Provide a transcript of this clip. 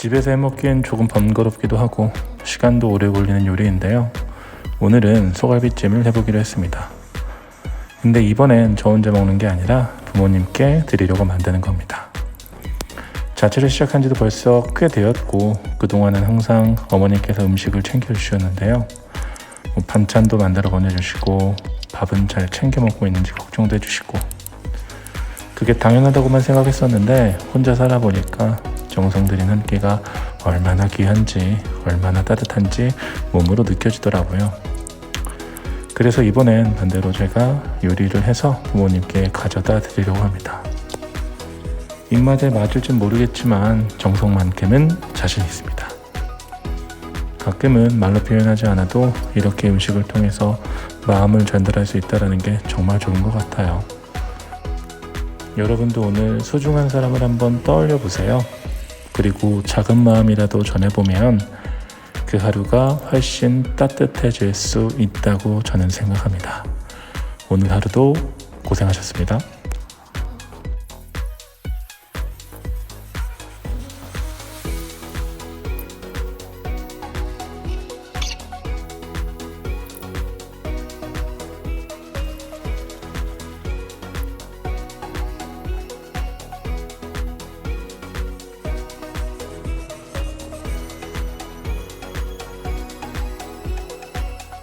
집에서 해먹기엔 조금 번거롭기도 하고 시간도 오래 걸리는 요리인데요. 오늘은 소갈비찜을 해보기로 했습니다. 근데 이번엔 저 혼자 먹는 게 아니라 부모님께 드리려고 만드는 겁니다. 자취를 시작한 지도 벌써 꽤 되었고 그동안은 항상 어머니께서 음식을 챙겨주셨는데요. 뭐 반찬도 만들어 보내주시고 밥은 잘 챙겨 먹고 있는지 걱정도 해주시고 그게 당연하다고만 생각했었는데 혼자 살아보니까 정성 들인 한 끼가 얼마나 귀한지 얼마나 따뜻한지 몸으로 느껴지더라고요. 그래서 이번엔 반대로 제가 요리를 해서 부모님께 가져다 드리려고 합니다. 입맛에 맞을진 모르겠지만 정성만큼은 자신 있습니다. 가끔은 말로 표현하지 않아도 이렇게 음식을 통해서 마음을 전달할 수 있다는 게 정말 좋은 것 같아요. 여러분도 오늘 소중한 사람을 한번 떠올려 보세요. 그리고 작은 마음이라도 전해보면 그 하루가 훨씬 따뜻해질 수 있다고 저는 생각합니다. 오늘 하루도 고생하셨습니다.